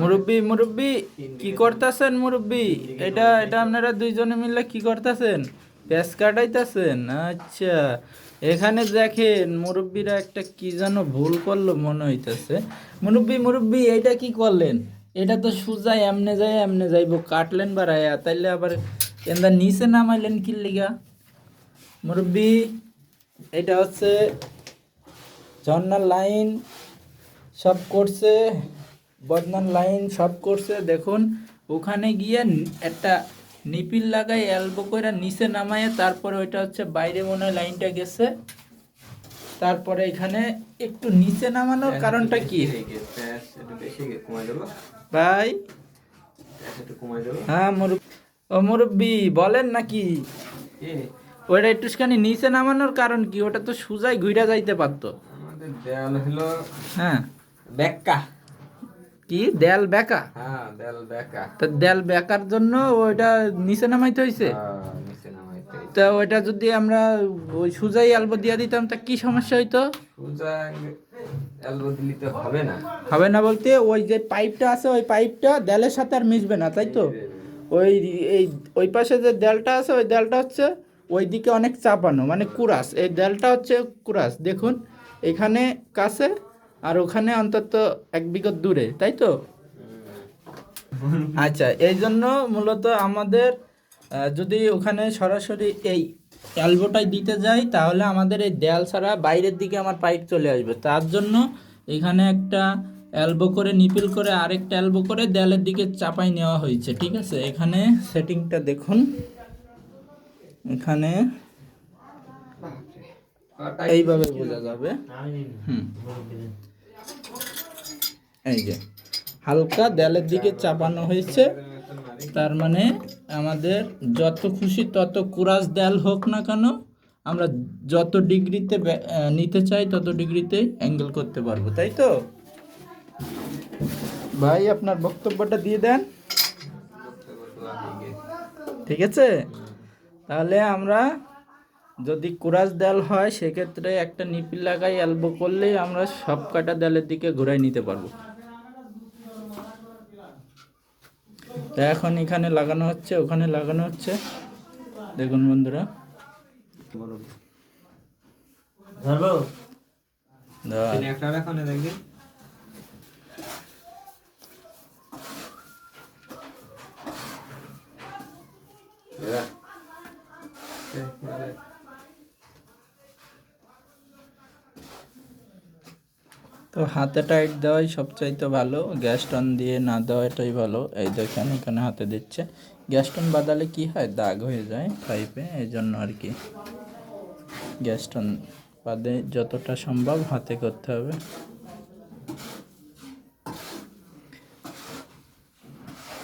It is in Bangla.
মুরব্বি মুরব্বি, কি করতেছেন মুরব্বি? এটা এটা আপনারা দুইজনে মিলে কি করতেছেন? পেঁচ কাটাইতেছেন? আচ্ছা। এখানে দেখেন মুরব্বিরা একটা কি যেন ভুল করল মনে হইতেছে। মুরব্বি মুরব্বি এটা কি করলেন? এটা তো সুজাই এমনে যায় এমনে যাইবো। কাটলেন বা রায়া, তাইলে আবার এন্দা নিচে নামাইলেন কি লিগা? মুরব্বি, এটা হচ্ছে ঝর্নার লাইন। সব করছে। বদনান লাইন সব করছে দেখুন। ওখানে গিয়ে একটা নিপিল লাগাই এলবো করে নিচে নামায় তারপরে ওইটা হচ্ছে বাইরে মনে হয় লাইনটা গেছে। তারপরে এখানে একটু নিচে নামানোর কারণটা কি? ভাই। হ্যাঁ মুরব্বি বলেন নাকি? ওইটা একটুখানি নিচে নামানোর কারণ কি? ওটা তো সুজাই ঘুরে যাইতে পারতো। হ্যাঁ। ব্যাক্কা। কি? দেয়াল বেকা হ্যাঁ দেয়াল ব্যাক্কা তা দেয়াল বেকার জন্য ওইটা নিচে নামাইতে হয়েছে হ্যাঁ, নিচে নামাইতে তা ওইটা যদি আমরা ওই সুজাই আলবো দিয়ে দিতাম তা কি সমস্যা হইতো? দিলে তো হবে না। হবে না বলতে ওই যে পাইপটা আছে ওই পাইপটা দেয়ালের সাথে আর মিশবে না তাই তো? ওই এই ওই পাশে যে দেলটা আছে ওই দেলটা হচ্ছে ওই দিকে অনেক চাপানো মানে কুরাস। এই দেলটা হচ্ছে কুরাস। দেখুন এখানে কাছে আর ওখানে অন্তত এক বিগত দূরে তাই তো? আচ্ছা এই জন্য মূলত আমাদের যদি ওখানে সরাসরি এই অ্যালবোটাই দিতে যাই তাহলে আমাদের এই দেয়াল ছাড়া বাইরের দিকে আমার পাইপ চলে আসবে। তার জন্য এখানে একটা অ্যালবো করে নিপিল করে আরেকটা অ্যালবো করে দেয়ালের দিকে চাপাই নেওয়া হয়েছে ঠিক আছে? এখানে সেটিংটা দেখুন। এখানে এইভাবে বোঝা যাবে। হুম। এই যে, হালকা দেয়ালের দিকে চাপানো হয়েছে। তার মানে আমাদের যত খুশি তত কুরাস দেয়াল হোক না কেন, আমরা যত ডিগ্রিতে নিতে চাই তত ডিগ্রিতে অ্যাঙ্গেল করতে পারব, তাই তো? ভাই, আপনার বক্তব্যটা দিয়ে দেন। ঠিক আছে? তাহলে আমরা যদি কুরাস দেয়াল হয়, সেক্ষেত্রে একটা নিপিল লাগাই অ্যালবো করলেই আমরা সব কাটা দেয়ালের দিকে ঘুরাই নিতে পারব। তা এখন এখানে লাগানো হচ্ছে ওখানে লাগানো হচ্ছে। দেখুন বন্ধুরা। দেওয়া তিনি একটা এখন দেখবি তো হাতে টাইট দেওয়াই সবচাইতে ভালো, গ্যাস টন দিয়ে না দেওয়াটাই ভালো। এই দেখেন এখানে হাতে দিচ্ছে। গ্যাস টন বাদালে কি হয়? দাগ হয়ে যায় পাইপে এই জন্য আর কি। গ্যাস টন বাদে যতটা সম্ভব হাতে করতে হবে।